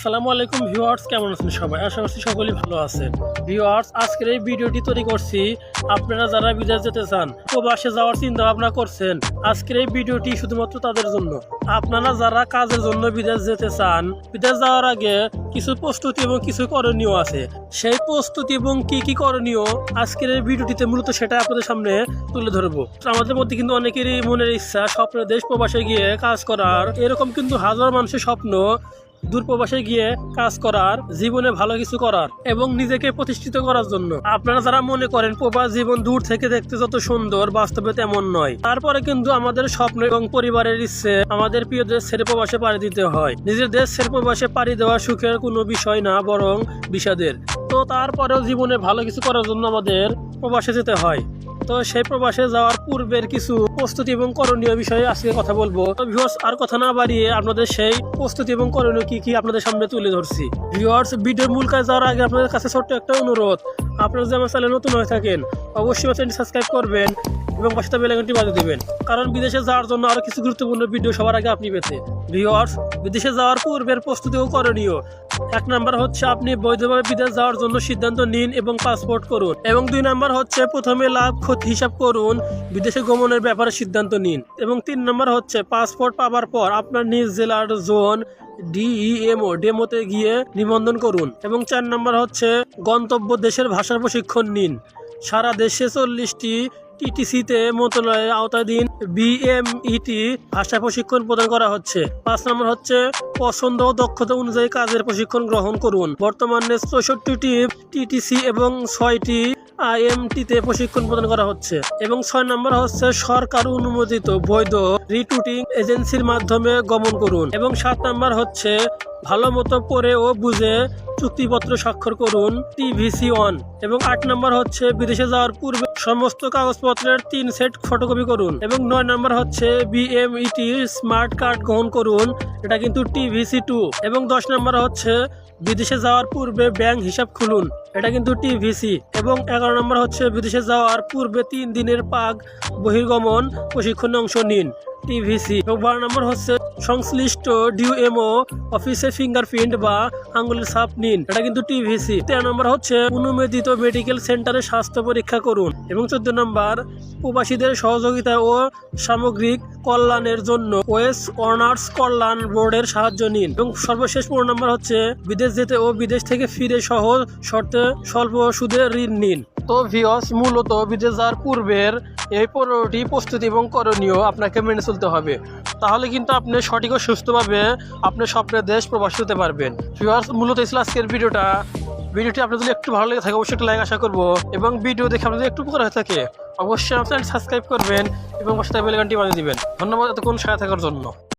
আসসালামু আলাইকুম ভিউয়ার্স, কেমন আছেন সবাই? আশা করছি সকলেই ভালো আছেন। ভিউয়ার্স, আজকের এই ভিডিওটি তৈরি করছি আপনারা যারা বিদেশ যেতে চান প্রবাসে যাওয়ার চিন্তা ভাবনা করছেন, আজকের এই ভিডিওটি শুধুমাত্র তাদের জন্য। আপনারা যারা কাজের জন্য বিদেশ যেতে চান, বিদেশ যাওয়ার আগে কিছু প্রস্তুতি এবং কিছু করণীয় আছে। সেই প্রস্তুতি এবং কি কি করণীয় আজকের এই ভিডিওটিতে মূলত সেটা আপনাদের সামনে তুলে ধরবো। আমাদের মধ্যে কিন্তু অনেকেরই মনের ইচ্ছা, স্বপ্নের দেশ প্রবাসে গিয়ে কাজ করার। এরকম কিন্তু হাজার মানুষের স্বপ্ন দূর প্রবাসে গিয়ে কাজ করার, জীবনে ভালো কিছু করার এবং নিজেকে প্রতিষ্ঠিত করার জন্য। আপনারা যারা মনে করেন প্রবাস জীবন দূর থেকে দেখতে যত সুন্দর, বাস্তবে তেমন নয়। তারপরে কিন্তু আমাদের স্বপ্ন এবং পরিবারের ইচ্ছে আমাদের প্রিয় দেশ ছেড়ে প্রবাসে পাড়ি দিতে হয়। নিজের দেশ ছেড়ে প্রবাসে পাড়ি দেওয়া সুখের কোনো বিষয় না, বরং বিষাদের। তো তারপরেও জীবনে ভালো কিছু করার জন্য আমাদের প্রবাসে যেতে হয়। তো সেই প্রবাসে যাওয়ার পূর্বের কিছু প্রস্তুতি এবং করণীয় বিষয়ে আজকে কথা বলব। তো ভিউয়ার্স আর কথা না বাড়িয়ে আপনাদের সেই প্রস্তুতি এবং করণীয় কি কি আপনাদের সামনে তুলে ধরছি। ভিউয়ার্স ভিডিওর মূল কাজ যাওয়ার আগে আপনাদের কাছে ছোট্ট একটা অনুরোধ। আপনারা যদি আমার চ্যানেল নতুন হয়ে থাকেন, অবশ্যই আমার চ্যানেলটি সাবস্ক্রাইব করবেন এবং পাশে বেল আইকনটি বাজিয়ে দিবেন। কারণ বিদেশে যাওয়ার জন্য আরও কিছু গুরুত্বপূর্ণ ভিডিও সবার আগে আপনি পেতে। ভিউয়ার্স, বিদেশে যাওয়ার পূর্বের প্রস্তুতি ও করণীয়। এক নাম্বার হচ্ছে আপনি বৈধভাবে বিদেশ যাওয়ার জন্য সিদ্ধান্ত নিন এবং পাসপোর্ট করুন। এবং দুই নাম্বার হচ্ছে প্রথমে লাভ, ক্ষতি হিসাব করুন, বিদেশে গমনের ব্যাপারে সিদ্ধান্ত নিন। এবং তিন নম্বর হচ্ছে পাসপোর্ট পাওয়ার পর আপনার নিজ জেলার জোন, ডিইএমও, ডেমোতে গিয়ে নিবন্ধন করুন। এবং চার নাম্বার হচ্ছে গন্তব্য দেশের ভাষার প্রশিক্ষণ নিন। সারা দেশে চল্লিশটি টিটিসিতে মন্ত্রণালয়ের আওতাধীন বিএমইটি ভাষা প্রশিক্ষণ প্রদান করা হচ্ছে। পাঁচ নম্বর হচ্ছে, পছন্দ ও দক্ষতা অনুযায়ী কাজের প্রশিক্ষণ গ্রহণ করুন। বর্তমানে চৌষট্টিটি টিটিসি এবং ছয়টি আইএমটিতে প্রশিক্ষণ প্রদান করা হচ্ছে। এবং ছয় নম্বর হচ্ছে, সরকার অনুমোদিত বৈধ রিক্রুটিং এজেন্সির মাধ্যমে গমন করুন। এবং সাত নম্বর হচ্ছে ভালো মতো পড়ে ও বুঝে চুক্তিপত্র স্বাক্ষর করুন টিভিসি ওয়ান। এবং আট নম্বর হচ্ছে বিদেশে যাওয়ার পূর্বে সমস্ত কাগজপত্রের তিন সেট ফটোকপি করুন। এবং নয় নম্বর হচ্ছে বিএমইটি স্মার্ট কার্ড গ্রহণ করুন। এটা কিন্তু টিভিসি টু। এবং দশ নম্বর হচ্ছে বিদেশে যাওয়ার পূর্বে ব্যাংক হিসাব খুলুন। এটা কিন্তু টিভিসি এবং এগারো নম্বর হচ্ছে বিদেশে যাওয়ার পূর্বে তিন দিনের পাক বহির্গমন প্রশিক্ষণে অংশ নিন টিভিসি। এবং বারো নম্বর হচ্ছে সংশ্লিষ্ট ডিউএমও অফিসে ফিঙ্গারপ্রিন্ট বা আঙ্গুলের সাপ নিন। এটা কিন্তু টিভিসি। তেরো নম্বর হচ্ছে অনুমোদিত মেডিকেল সেন্টারে স্বাস্থ্য পরীক্ষা করুন। এবং চোদ্দ নম্বর, প্রবাসীদের সহযোগিতা ও সামগ্রিক কল্যাণের জন্য ওয়েস অনার্স কল্যাণ বোর্ডের সাহায্য নিন। এবং সর্বশেষ পনেরো নম্বর হচ্ছে, বিদেশ যেতে ও বিদেশ থেকে ফিরে সহজ শর্তে স্বল্প সুদে ঋণ নিন। তো ভিওস মূলত বিদেশ যাওয়ার পূর্বের এই পনেরোটি প্রস্তুতি এবং করণীয় আপনাকে মেনে চলতে হবে। তাহলে কিন্তু আপনি সঠিক ও সুস্থভাবে আপনার স্বপ্নের দেশ প্রবাস হতে পারবেন। ভিওয়ার্স মূলত ছিল আজকের ভিডিওটা। ভিডিওটি আপনাদের একটু ভালো লেগে থাকে, অবশ্যই একটা লাইক আশা করব। এবং ভিডিও দেখে আপনাদের একটু উপকার হয়ে থাকে, অবশ্যই আপনার সাবস্ক্রাইব করবেন এবং পাশে বেলগানটি বাজিয়ে দিবেন। ধন্যবাদ এতক্ষণ সাথে থাকার জন্য।